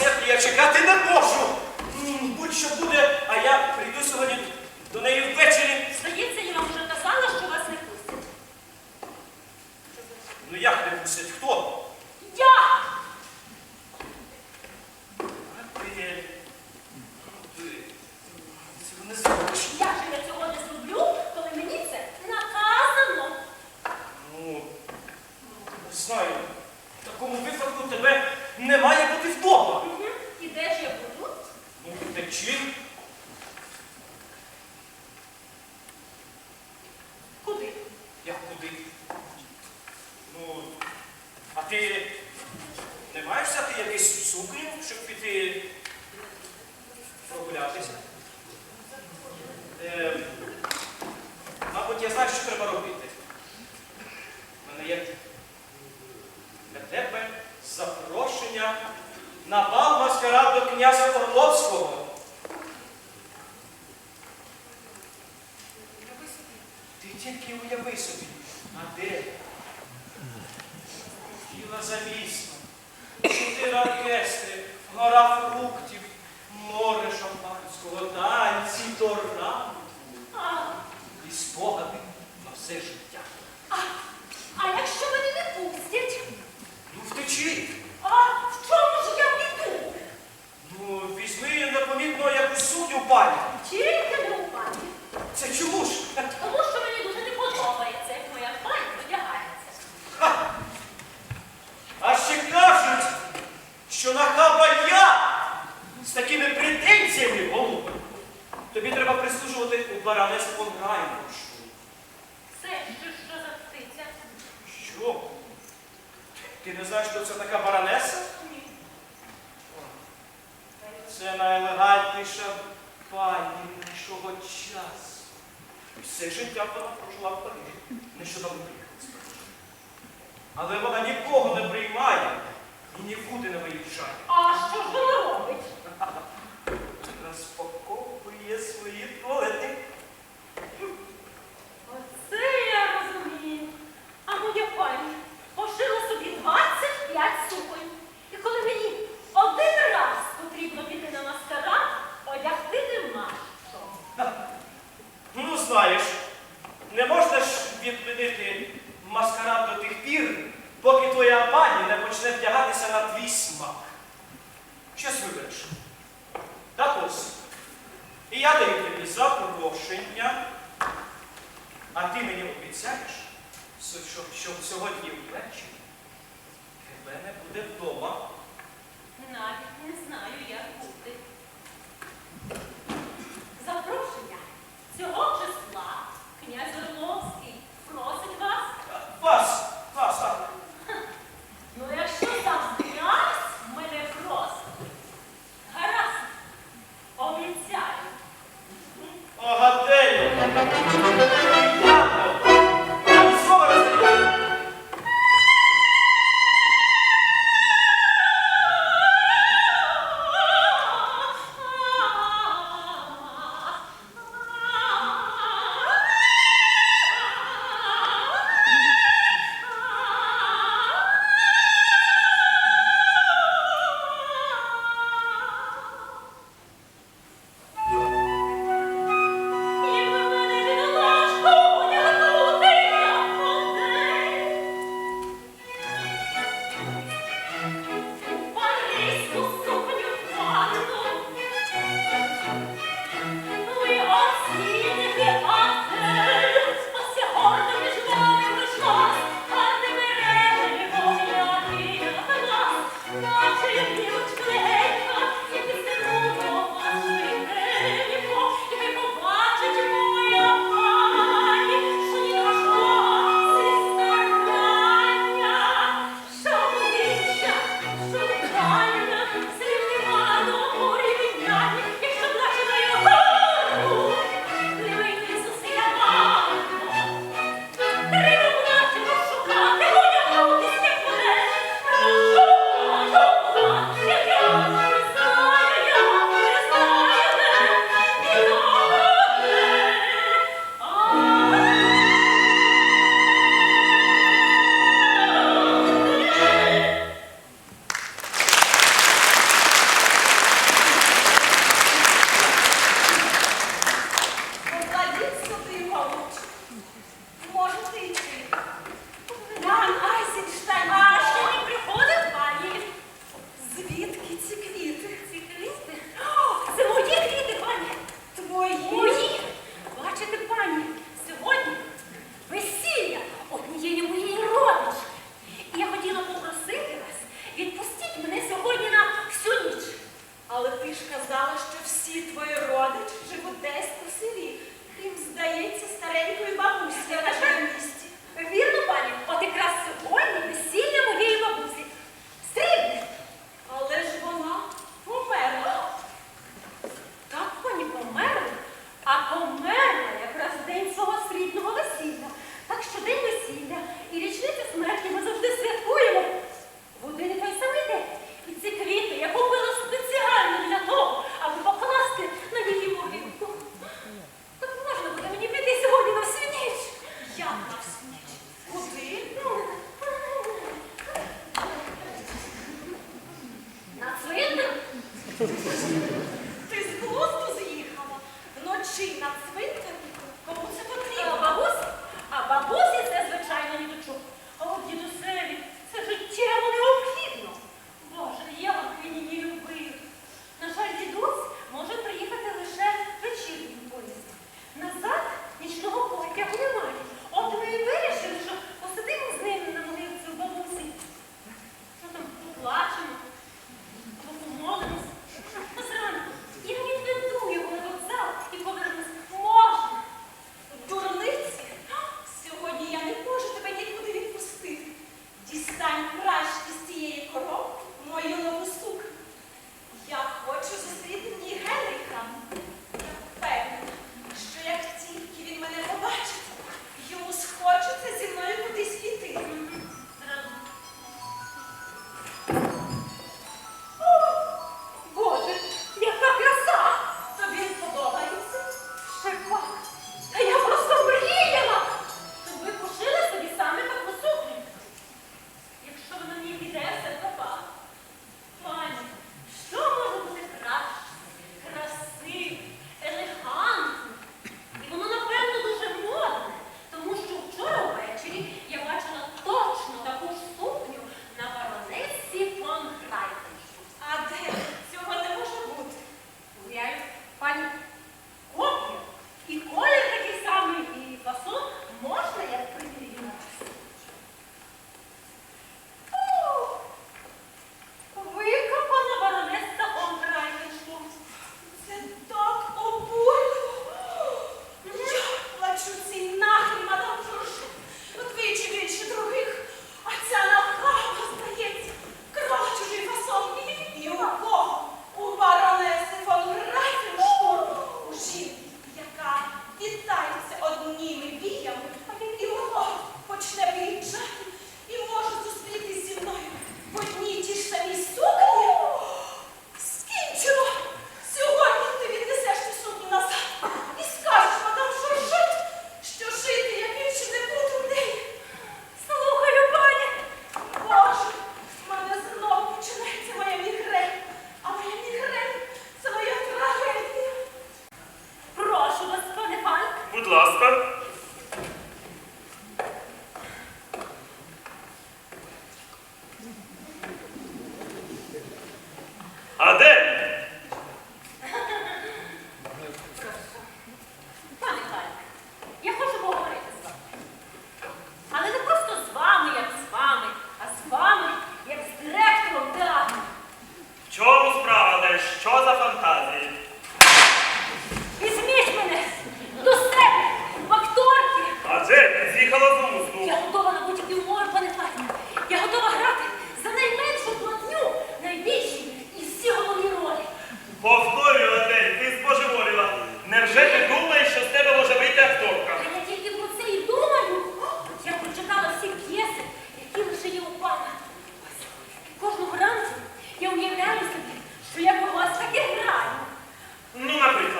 церкві я чекати не можу. Будь-що буде, а я прийду сьогодні до неї ввечері. Здається, я вам вже казала, що вас не пустять. Ну як не пустять? Хто? kişinin тільки уяви собі, а де? Біла завісна, чотири оркестри, гора фруктів, море шампанського, танці, торнадо А, і спогади на все життя. а, а якщо мене не пустять? Ну втечи. А в чому ж я піду? Ну, візьми непомітно якусь сукню пані. Тільки не у пані. Це чому ж? Тому що мені дуже не подобається, як моя пані одягається. Ха! А ще кажуть, що нахаба я з такими претензіями, голубе. Тобі треба прислужувати у баранес фон Гайнбуршу. Це ще що за птиця? Що? Ти не знаєш, що це така баронеса? Ні. Це найелегантніша пані нашого часу. Все життя вона прожила в Парижі. Нещодавно приїхала з Парижа. Але вона нікого не приймає і нікуди не виїжджає. А що ж смак. Щось вибереш. Так ось. І я даю тобі запрошення, а ти мені обіцяєш, що, що сьогодні ввечері тебе не буде вдома. Навіть не знаю, як бути. Запрошення цього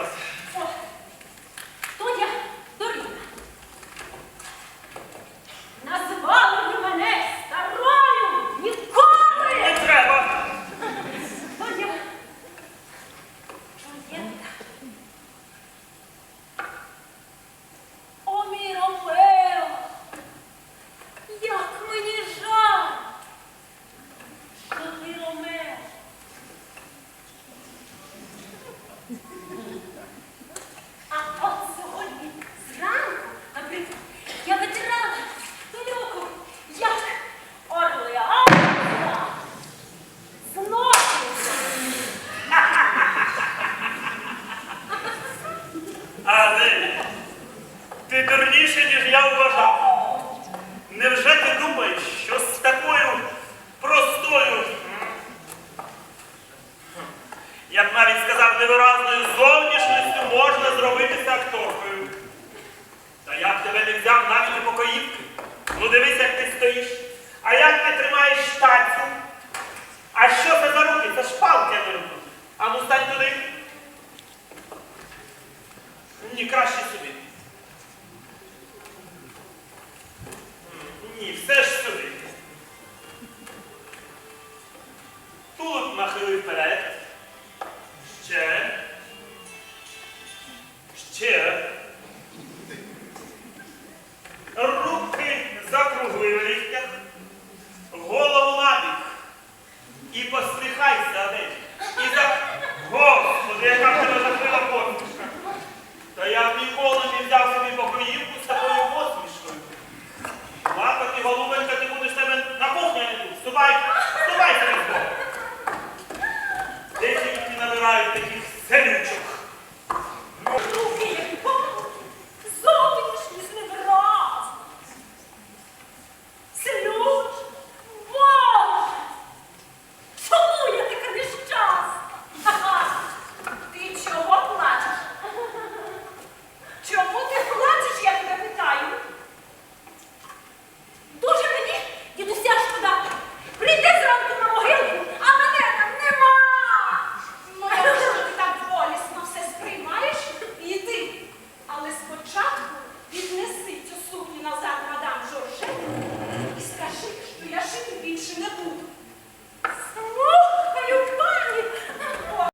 enough. Голову на бік і посадив.